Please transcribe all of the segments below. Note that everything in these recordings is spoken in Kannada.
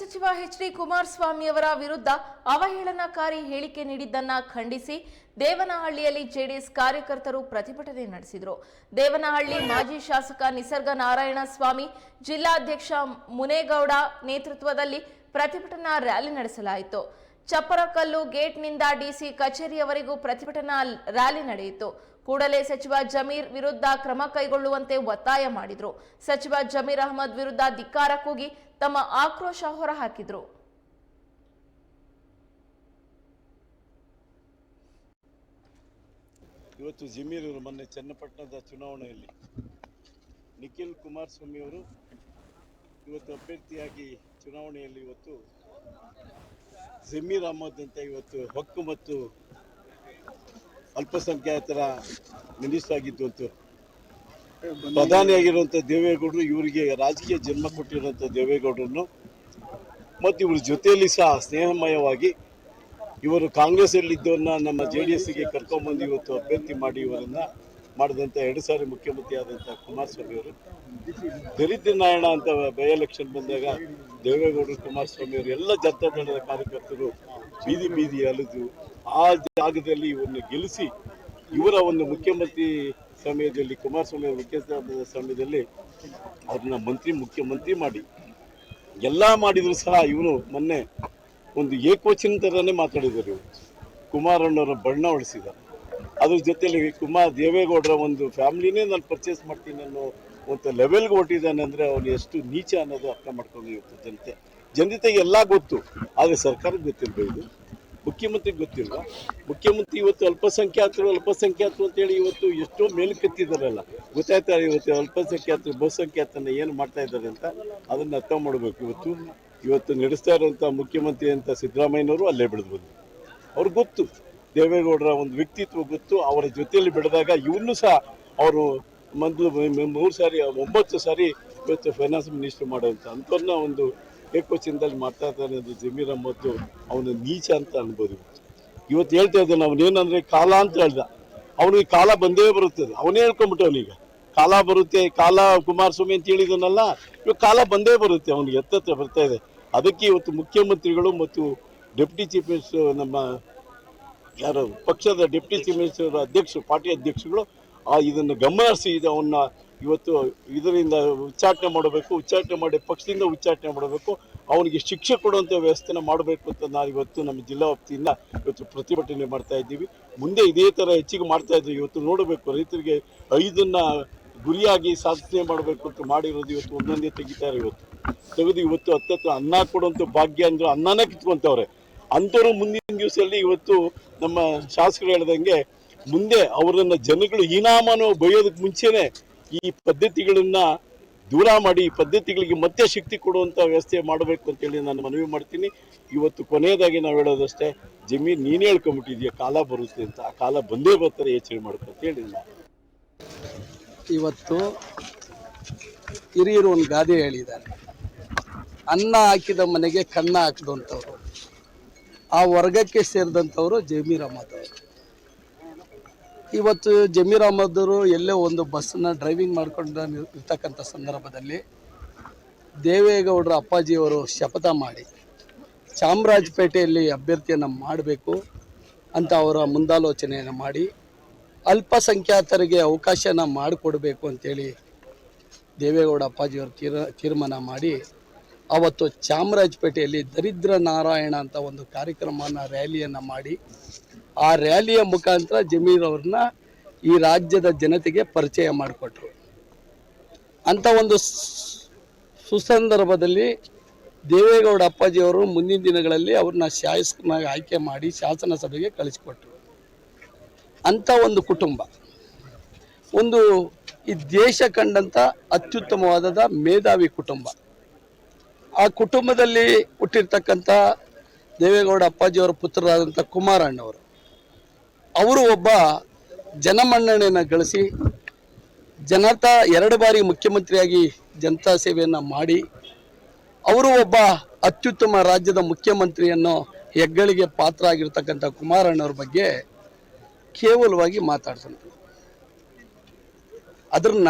ಸಚಿವ ಎಚ್ ಡಿ ಕುಮಾರಸ್ವಾಮಿಯವರ ವಿರುದ್ಧ ಅವಹೇಳನಕಾರಿ ಹೇಳಿಕೆ ನೀಡಿದ್ದನ್ನ ಖಂಡಿಸಿ ದೇವನಹಳ್ಳಿಯಲ್ಲಿ ಜೆಡಿಎಸ್ ಕಾರ್ಯಕರ್ತರು ಪ್ರತಿಭಟನೆ ನಡೆಸಿದರು. ದೇವನಹಳ್ಳಿ ಮಾಜಿ ಶಾಸಕ ನಿಸರ್ಗ ನಾರಾಯಣ ಸ್ವಾಮಿ, ಜಿಲ್ಲಾಧ್ಯಕ್ಷ ಮುನೇಗೌಡ ನೇತೃತ್ವದಲ್ಲಿ ಪ್ರತಿಭಟನಾ ರ್ಯಾಲಿ ನಡೆಸಲಾಯಿತು. ಚಪ್ಪರಕಲ್ಲು ಗೇಟ್ನಿಂದ ಡಿಸಿ ಕಚೇರಿಯವರೆಗೂ ಪ್ರತಿಭಟನಾ ರ್ಯಾಲಿ ನಡೆಯಿತು. ಕೂಡಲೇ ಸಚಿವ ಜಮೀರ್ ವಿರುದ್ಧ ಕ್ರಮ ಕೈಗೊಳ್ಳುವಂತೆ ಒತ್ತಾಯ ಮಾಡಿದ್ರು. ಸಚಿವ ಜಮೀರ್ ಅಹಮದ್ ವಿರುದ್ಧ ಧಿಕ್ಕಾರ ಕೂಗಿ ತಮ್ಮ ಆಕ್ರೋಶ ಹೊರಹಾಕಿದ್ರು. ಇವತ್ತು ಜಮೀರ್ ಅವರು ಮೊನ್ನೆ ಚನ್ನಪಟ್ಟಣದ ಚುನಾವಣೆಯಲ್ಲಿ ನಿಖಿಲ್ ಕುಮಾರಸ್ವಾಮಿ ಅವರು ಇವತ್ತು ಅಭ್ಯರ್ಥಿಯಾಗಿ ಚುನಾವಣೆಯಲ್ಲಿ ಇವತ್ತು ಜಮೀರ್ ಅಹಮದ್ ಅಂತ ಇವತ್ತು ಹಕ್ಕು ಮತ್ತು ಅಲ್ಪಸಂಖ್ಯಾತರ ಮಿನಿಸ್ಟರ್ ಆಗಿದ್ದು ಅಂತ. ಪ್ರಧಾನಿಯಾಗಿರುವಂಥ ದೇವೇಗೌಡರು ಇವರಿಗೆ ರಾಜಕೀಯ ಜನ್ಮ ಕೊಟ್ಟಿರುವಂಥ ದೇವೇಗೌಡರನ್ನು ಮತ್ತು ಇವ್ರ ಜೊತೆಯಲ್ಲಿ ಸಹ ಸ್ನೇಹಮಯವಾಗಿ ಇವರು ಕಾಂಗ್ರೆಸ್ಸಲ್ಲಿದ್ದವ್ರನ್ನ ನಮ್ಮ ಜೆ ಡಿ ಎಸ್ಗೆ ಕರ್ಕೊಂಬಂದು ಇವತ್ತು ಅಭ್ಯರ್ಥಿ ಮಾಡಿ ಇವರನ್ನ ಮಾಡಿದಂಥ ಎರಡು ಸಾರಿ ಮುಖ್ಯಮಂತ್ರಿ ಆದಂಥ ಕುಮಾರಸ್ವಾಮಿ ಅವರು. ದರಿದ್ರ ನಾರಾಯಣ ಅಂತ ಬೈ ಎಲೆಕ್ಷನ್ ಬಂದಾಗ ದೇವೇಗೌಡರು, ಕುಮಾರಸ್ವಾಮಿ ಅವರು ಎಲ್ಲ ಜನತಾದಳದ ಕಾರ್ಯಕರ್ತರು ಬೀದಿ ಬೀದಿ ಅಲಿದು ಆ ಜಾಗದಲ್ಲಿ ಇವರನ್ನು ಗೆಲ್ಲಿಸಿ ಇವರ ಒಂದು ಮುಖ್ಯಮಂತ್ರಿ ಸಮಯದಲ್ಲಿ, ಕುಮಾರಸ್ವಾಮಿ ಅವರ ಮುಖ್ಯಮಂತ್ರಿ ಸಮಯದಲ್ಲಿ ಅವ್ರನ್ನ ಮಂತ್ರಿ, ಮುಖ್ಯಮಂತ್ರಿ ಮಾಡಿ ಎಲ್ಲ ಮಾಡಿದ್ರು ಸಹ ಇವನು ಮೊನ್ನೆ ಒಂದು ಏಕವಚನ ಥರನೇ ಮಾತಾಡಿದರು ಕುಮಾರಣ್ಣವರ ಬಣ್ಣ ಹೊಳಿಸಿದ್ದಾರೆ ಅದ್ರ ಜೊತೆಲಿ ಕುಮಾರ್ ದೇವೇಗೌಡರ ಒಂದು ಫ್ಯಾಮಿಲಿನೇ ನಾನು ಪರ್ಚೇಸ್ ಮಾಡ್ತೀನಿ ಅನ್ನೋ ಒಂದು ಲೆವೆಲ್ಗೆ ಹೊಟ್ಟಿದ್ದಾನೆ ಅಂದರೆ ಅವನು ಎಷ್ಟು ನೀಚ ಅನ್ನೋದು ಅರ್ಥ ಮಾಡ್ಕೊಂಡು ಇವತ್ತು ಜನತೆ. ಜನತೆಗೆ ಎಲ್ಲ ಗೊತ್ತು, ಆದರೆ ಸರ್ಕಾರಕ್ಕೆ ಗೊತ್ತಿರಬೇಕು ಮುಖ್ಯಮಂತ್ರಿಗೆ ಗೊತ್ತಿಲ್ಲ ಮುಖ್ಯಮಂತ್ರಿ ಇವತ್ತು ಅಲ್ಪಸಂಖ್ಯಾತರು ಅಲ್ಪಸಂಖ್ಯಾತರು ಅಂತೇಳಿ ಇವತ್ತು ಎಷ್ಟೋ ಮೇಲಕ್ಕೆತ್ತಿದ್ದಾರಲ್ಲ ಗೊತ್ತಾಯ್ತಾರೆ ಇವತ್ತು ಅಲ್ಪಸಂಖ್ಯಾತರು ಬಹುಸಂಖ್ಯಾತನ ಏನು ಮಾಡ್ತಾ ಇದ್ದಾರೆ ಅಂತ? ಅದನ್ನು ಅರ್ಥ ಮಾಡಬೇಕು. ಇವತ್ತು ಇವತ್ತು ನಡೆಸ್ತಾ ಇರುವಂಥ ಮುಖ್ಯಮಂತ್ರಿ ಅಂತ ಸಿದ್ದರಾಮಯ್ಯನವರು ಅಲ್ಲೇ ಬಿಡ್ಬೋದು ಅವ್ರಿಗೆ ಗೊತ್ತು. ದೇವೇಗೌಡರ ಒಂದು ವ್ಯಕ್ತಿತ್ವ ಗೊತ್ತು, ಅವರ ಜೊತೆಯಲ್ಲಿ ಬೆಳೆದಾಗ ಇವನ್ನೂ ಸಹ ಅವರು ಮೊದಲು ಮೂರು ಸಾರಿ, ಒಂಬತ್ತು ಸಾರಿ ಇವತ್ತು ಫೈನಾನ್ಸ್ ಮಿನಿಸ್ಟರ್ ಮಾಡೋಂಥ ಅಂಥವ್ರನ್ನ ಒಂದು ಏಕವಚನದಲ್ಲಿ ಮಾಡ್ತಾ ಇದ್ದಾನೆ ಅದು ಜಮೀರ್ ಅಹ್ಮದ್ ಅವನು ನೀಚ ಅಂತ ಅನ್ಬೋದು. ಇವತ್ತು ಹೇಳ್ತಾ ಇದ್ದಾನೆ, ಅವನೇನಂದ್ರೆ ಕಾಲ ಅಂತ ಹೇಳ್ದ. ಅವನಿಗೆ ಕಾಲ ಬಂದೇ ಬರುತ್ತದೆ ಅವನೇ ಹೇಳ್ಕೊಂಡ್ಬಿಟ್ಟವನೀಗ ಕಾಲ ಬರುತ್ತೆ, ಕಾಲ ಕುಮಾರಸ್ವಾಮಿ ಅಂತ ಹೇಳಿದನಲ್ಲ, ಇವಾಗ ಕಾಲ ಬಂದೇ ಬರುತ್ತೆ, ಅವನಿಗೆ ಎತ್ತತ್ರ ಬರ್ತಾ ಇದೆ. ಅದಕ್ಕೆ ಇವತ್ತು ಮುಖ್ಯಮಂತ್ರಿಗಳು ಮತ್ತು ಡೆಪ್ಟಿ ಚೀಫ್ ಮಿನಿಸ್ಟರ್ ನಮ್ಮ ಯಾರು ಪಕ್ಷದ ಡೆಪ್ಟಿ ಚೀಫ್ ಮಿನಿಸ್ಟರ್ ಅಧ್ಯಕ್ಷರು ಪಾರ್ಟಿ ಅಧ್ಯಕ್ಷಗಳು, ಆ, ಇದನ್ನು ಗಮನಿಸಿ ಇದು ಅವನ್ನ ಇವತ್ತು ಇದರಿಂದ ಉಚ್ಚಾಟನೆ ಮಾಡಬೇಕು, ಉಚ್ಚಾಟನೆ ಮಾಡಿ, ಪಕ್ಷದಿಂದ ಉಚ್ಚಾಟನೆ ಮಾಡಬೇಕು, ಅವನಿಗೆ ಶಿಕ್ಷೆ ಕೊಡುವಂಥ ವ್ಯವಸ್ಥೆನ ಮಾಡಬೇಕು ಅಂತ ನಾವು ಇವತ್ತು ನಮ್ಮ ಜಿಲ್ಲಾ ವ್ಯಾಪ್ತಿಯಿಂದ ಇವತ್ತು ಪ್ರತಿಭಟನೆ ಮಾಡ್ತಾ ಇದ್ದೀವಿ. ಮುಂದೆ ಇದೇ ಥರ ಹೆಚ್ಚಿಗೆ ಮಾಡ್ತಾ ಇದ್ದೀವಿ ಇವತ್ತು ನೋಡಬೇಕು, ರೈತರಿಗೆ ಐದನ್ನ ಗುರಿಯಾಗಿ ಸಾಧನೆ ಮಾಡಬೇಕು ಅಂತ ಮಾಡಿರೋದು ಇವತ್ತು ಒಂದೊಂದೇ ತೆಗಿತಾರೆ ಇವತ್ತು. ತೆಗೆದು ಇವತ್ತು ಹತ್ತತ್ರ ಅನ್ನ ಕೊಡುವಂಥ ಭಾಗ್ಯ ಅಂದ್ರೆ ಅನ್ನನೇ ಕಿತ್ಕೊಂತವ್ರೆ. ಅಂಥವ್ರು ಮುಂದಿನ ದಿವಸದಲ್ಲಿ ಇವತ್ತು ನಮ್ಮ ಶಾಸಕರು ಹೇಳ್ದಂಗೆ ಮುಂದೆ ಅವರನ್ನ ಜನಗಳು ಇನಾಮನು ಬೈಯೋದಕ್ಕೆ ಮುಂಚೆನೆ ಈ ಪದ್ಧತಿಗಳನ್ನ ದೂರ ಮಾಡಿ, ಈ ಪದ್ಧತಿಗಳಿಗೆ ಮತ್ತೆ ಶಕ್ತಿ ಕೊಡುವಂತ ವ್ಯವಸ್ಥೆ ಮಾಡಬೇಕು ಅಂತೇಳಿ ನಾನು ಮನವಿ ಮಾಡ್ತೀನಿ. ಇವತ್ತು ಕೊನೆಯದಾಗಿ ನಾವು ಹೇಳೋದಷ್ಟೇ, ಜಮೀನ್ ನೀನೇ ಹೇಳ್ಕೊಂಬಿಟ್ಟಿದ್ಯಾ ಕಾಲ ಬರುತ್ತೆ ಅಂತ. ಆ ಕಾಲ ಬಂದೇ ಬರ್ತಾರೆ ಎಚ್ಚರಿ ಮಾಡ್ಕೊ ಅಂತ ಹೇಳಿ ನಾನು. ಇವತ್ತು ಹಿರಿಯರು ಒಂದು ಗಾದೆ ಹೇಳಿದ್ದಾರೆ. ಅನ್ನ ಹಾಕಿದ ಮನೆಗೆ ಕನ್ನ ಹಾಕಿದಂಥವ್ರು ಆ ವರ್ಗಕ್ಕೆ ಸೇರಿದಂಥವರು ಜಮೀರ್ ಅಹಮದ್ ಅವರು. ಇವತ್ತು ಜಮೀರ್ ಅವರು ಎಲ್ಲೋ ಒಂದು ಬಸ್ಸನ್ನ ಡ್ರೈವಿಂಗ್ ಮಾಡ್ಕೊಂಡು ಇರ್ತಕ್ಕಂಥ ಸಂದರ್ಭದಲ್ಲಿ ದೇವೇಗೌಡರ ಅಪ್ಪಾಜಿಯವರು ಶಪಥ ಮಾಡಿ ಚಾಮರಾಜಪೇಟೆಯಲ್ಲಿ ಅಭ್ಯರ್ಥಿಯನ್ನು ಮಾಡಬೇಕು ಅಂತ ಅವರ ಮುಂದಾಲೋಚನೆಯನ್ನು ಮಾಡಿ ಅಲ್ಪಸಂಖ್ಯಾತರಿಗೆ ಅವಕಾಶನ ಮಾಡಿಕೊಡಬೇಕು ಅಂತೇಳಿ ದೇವೇಗೌಡ ಅಪ್ಪಾಜಿಯವರು ತೀರ, ತೀರ್ಮಾನ ಮಾಡಿ ಅವತ್ತು ಚಾಮರಾಜಪೇಟೆಯಲ್ಲಿ ದರಿದ್ರ ನಾರಾಯಣ ಅಂತ ಒಂದು ಕಾರ್ಯಕ್ರಮನ ರ್ಯಾಲಿಯನ್ನು ಮಾಡಿ, ಆ ರ್ಯಾಲಿಯ ಮುಖಾಂತರ ಜಮೀರ್ ಅವ್ರನ್ನ ಈ ರಾಜ್ಯದ ಜನತೆಗೆ ಪರಿಚಯ ಮಾಡಿಕೊಟ್ರು. ಅಂಥ ಒಂದು ಸುಸಂದರ್ಭದಲ್ಲಿ ದೇವೇಗೌಡ ಅಪ್ಪಾಜಿಯವರು ಮುಂದಿನ ದಿನಗಳಲ್ಲಿ ಅವ್ರನ್ನ ಶಾಸಕನಾಗಿ ಆಯ್ಕೆ ಮಾಡಿ ಶಾಸನ ಸಭೆಗೆ ಕಳಿಸಿಕೊಟ್ರು. ಅಂಥ ಒಂದು ಕುಟುಂಬ. ಒಂದು ಈ ದೇಶ ಕಂಡಂಥ ಅತ್ಯುತ್ತಮವಾದ ಮೇಧಾವಿ ಕುಟುಂಬ. ಆ ಕುಟುಂಬದಲ್ಲಿ ಹುಟ್ಟಿರ್ತಕ್ಕಂಥ ದೇವೇಗೌಡ ಅಪ್ಪಾಜಿಯವರ ಪುತ್ರರಾದಂಥ ಕುಮಾರಣ್ಣವರು, ಅವರು ಒಬ್ಬ ಜನಮನ್ನಣೆಯನ್ನು ಗಳಿಸಿ ಜನತಾ ಎರಡು ಬಾರಿ ಮುಖ್ಯಮಂತ್ರಿಯಾಗಿ ಜನತಾ ಸೇವೆಯನ್ನು ಮಾಡಿ, ಅವರು ಒಬ್ಬ ಅತ್ಯುತ್ತಮ ರಾಜ್ಯದ ಮುಖ್ಯಮಂತ್ರಿಯನ್ನು ಹೆಗ್ಗಳಿಗೆ ಪಾತ್ರ ಆಗಿರ್ತಕ್ಕಂಥ ಕುಮಾರಣ್ಣವ್ರ ಬಗ್ಗೆ ಕೇವಲವಾಗಿ ಮಾತಾಡ್ತಂತ ಅದನ್ನ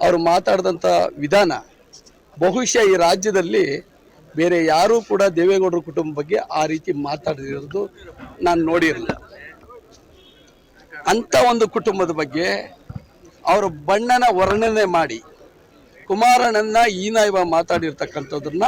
ಅವರು ಮಾತಾಡಿದಂಥ ವಿಧಾನ ಬಹುಶಃ ಈ ರಾಜ್ಯದಲ್ಲಿ ಬೇರೆ ಯಾರೂ ಕೂಡ ದೇವೇಗೌಡರ ಕುಟುಂಬ ಬಗ್ಗೆ ಆ ರೀತಿ ಮಾತಾಡದಿರೋದು ನಾನು ನೋಡಿರಲಿಲ್ಲ. ಅಂತ ಒಂದು ಕುಟುಂಬದ ಬಗ್ಗೆ ಅವರು ಬಣ್ಣನ ವರ್ಣನೆ ಮಾಡಿ ಕುಮಾರಣ್ಣನ ಈನಾಯ್ವ ಮಾತಾಡಿರ್ತಕ್ಕಂಥದ್ದನ್ನ